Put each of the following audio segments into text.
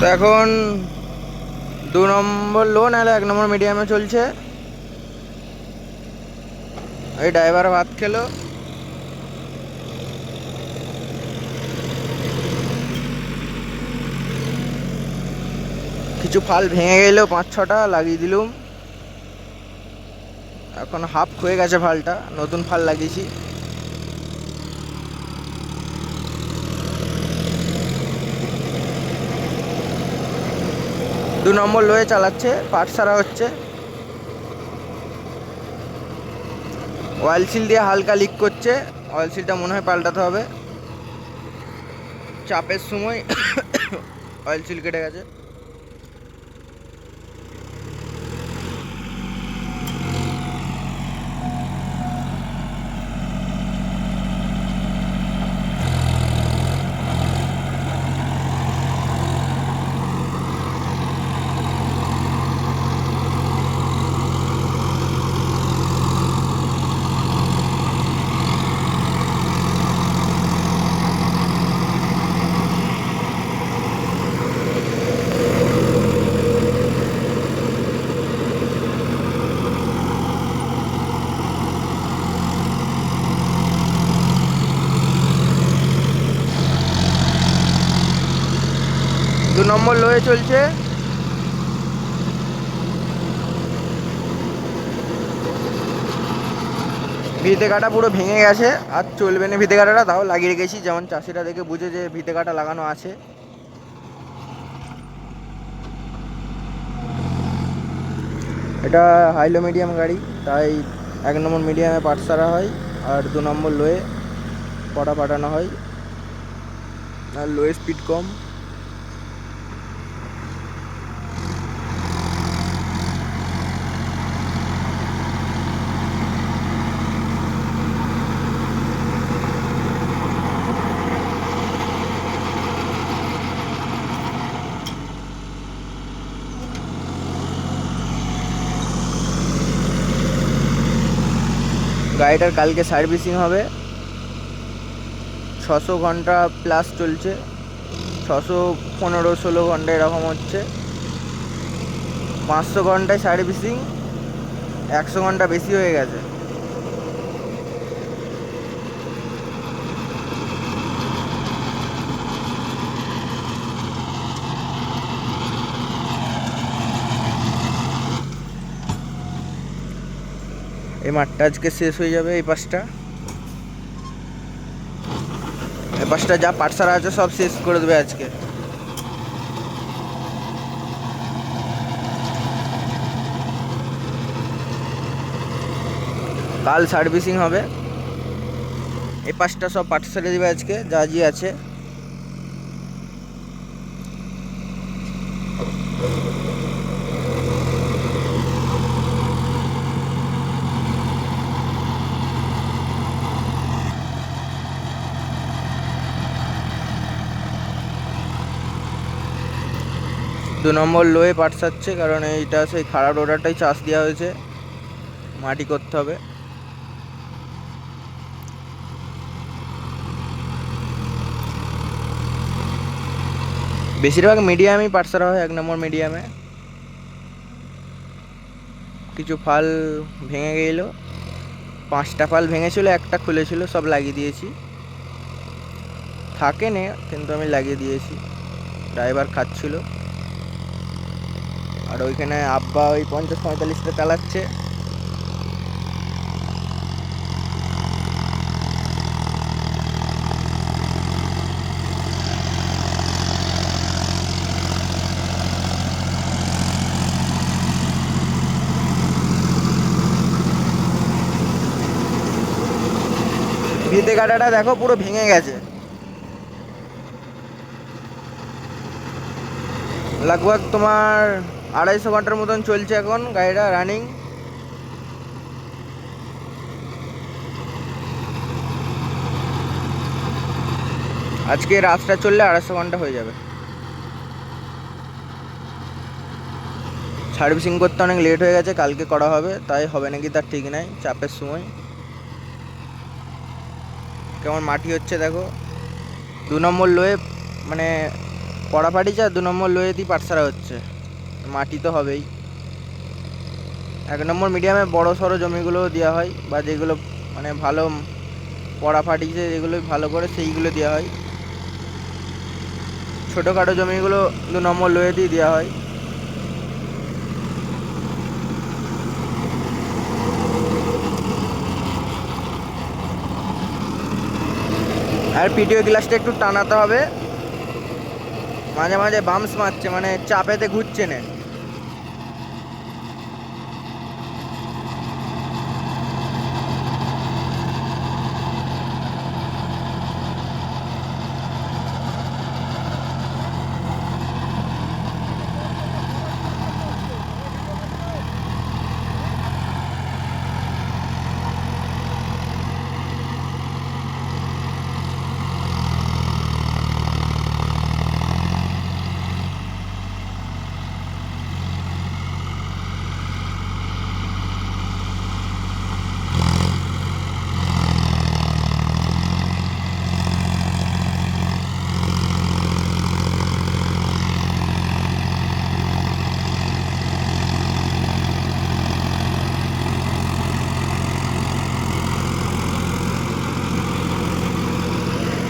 তো এখন দু নম্বর লো নাহলে এক নম্বর মিডিয়ামে চলছে। এই ড্রাইভার ভাত খেলো। কিছু ফাল ভেঙে গেলো, পাঁচ ছটা লাগিয়ে দিলুম। এখন হাফ হয়ে গেছে ফালটা, নতুন ফাল লাগিয়েছি। দু নম্বর লোয়ে চালাচ্ছে, পাট সারা হচ্ছে। অয়েল সিল দিয়ে হালকা লিক করছে অয়েল সিলটা মনে হয় পাল্টাতে হবে। চাপের সময় অয়েল সিল কেটে গেছে। নম্বর লোয়ে চলছে। ভিতে কাটা পুরো ভেঙে গেছে, আর চলবে না ভিতে কাটাটা, তাও লাগিয়ে রেখেছি। যেমন চাষিরা দেখে বুঝে যে ভিতে কাটা লাগানো আছে। এটা হাইলো মিডিয়াম গাড়ি, তাই এক নম্বর মিডিয়ামে পাট সারা হয়, আর দু নম্বর লোয়ে পটা পাঠানো হয়। আর লোয়ে স্পিড কম। গাড়িটার কালকে সার্ভিসিং হবে। ছশো ঘণ্টা প্লাস চলছে। ছশো পনেরো ষোলো ঘণ্টা এরকম হচ্ছে। পাঁচশো ঘন্টায় সার্ভিসিং, একশো ঘণ্টা বেশি হয়ে গেছে। এই মাঠটা আজকে শেষ হয়ে যাবে, এই পাশটা। এই পাশটা যা পাঠশালা আছে সব শেষ করে দেবে আজকে। কাল সার্ভিসিং হবে। এই পাশটা সব পাঠশালা দেবে আজকে, যা জি আছে। দু নম্বর লোয়ে পাঠাচ্ছে কারণ এইটা সেই খারাপ রোডারটাই চাষ দেওয়া হয়েছে। মাটি করতে হবে। বেশিরভাগ মিডিয়ামই পাটসারা হয়, এক নম্বর মিডিয়ামে। কিছু ফাল ভেঙে গেল। পাঁচটা ফাল ভেঙেছিল, একটা খুলেছিল, সব লাগিয়ে দিয়েছি। থাকে নে কিন্তু আমি লাগিয়ে দিয়েছি। ড্রাইভার খাচ্ছিল। আর ওইখানে আব্বা ওই পঞ্চাশ পঁয়তাল্লিশটা চালাচ্ছে। ভিতে কাটাটা দেখো পুরো ভেঙে গেছে। লাগভগ তোমার আড়াইশো ঘণ্টার মতন চলছে এখন গাড়িটা রানিং আজকে রাতটা চললে আড়াইশো ঘণ্টা হয়ে যাবে। সার্ভিসিং করতে অনেক লেট হয়ে গেছে, কালকে করা হবে, তাই হবে নাকি তার ঠিক নাই, চাপের সময়। কেমন মাটি হচ্ছে দেখো। দু নম্বর লোয়ে মানে পড়া ফাটিছে আর দু নম্বর লোয়েতেই পাটসারা হচ্ছে। মাটি তো হবেই। এক নম্বর মিডিয়ামে বড় সড়ো জমিগুলো দেওয়া হয় বা যেগুলো মানে ভালো পড়া ফাটিছে যেগুলো ভালো করে সেইগুলো দেওয়া হয়। ছোটোখাটো জমিগুলো দু নম্বর লোয়ে দিয়ে দেওয়া হয়। আর পিটিও গ্লাসটা একটু টানাতে হবে। মাঝে মাঝে বামস মারছে মানে চাপেতে ঘুরছে না।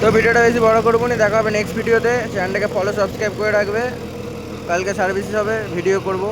তো ভিডিওটা বেশি বড় করব না, দেখা হবে নেক্সট ভিডিওতে চ্যানেলটাকে ফলো সাবস্ক্রাইব করে রাখবে। কালকে সার্ভিসেস হবে ভিডিও করব।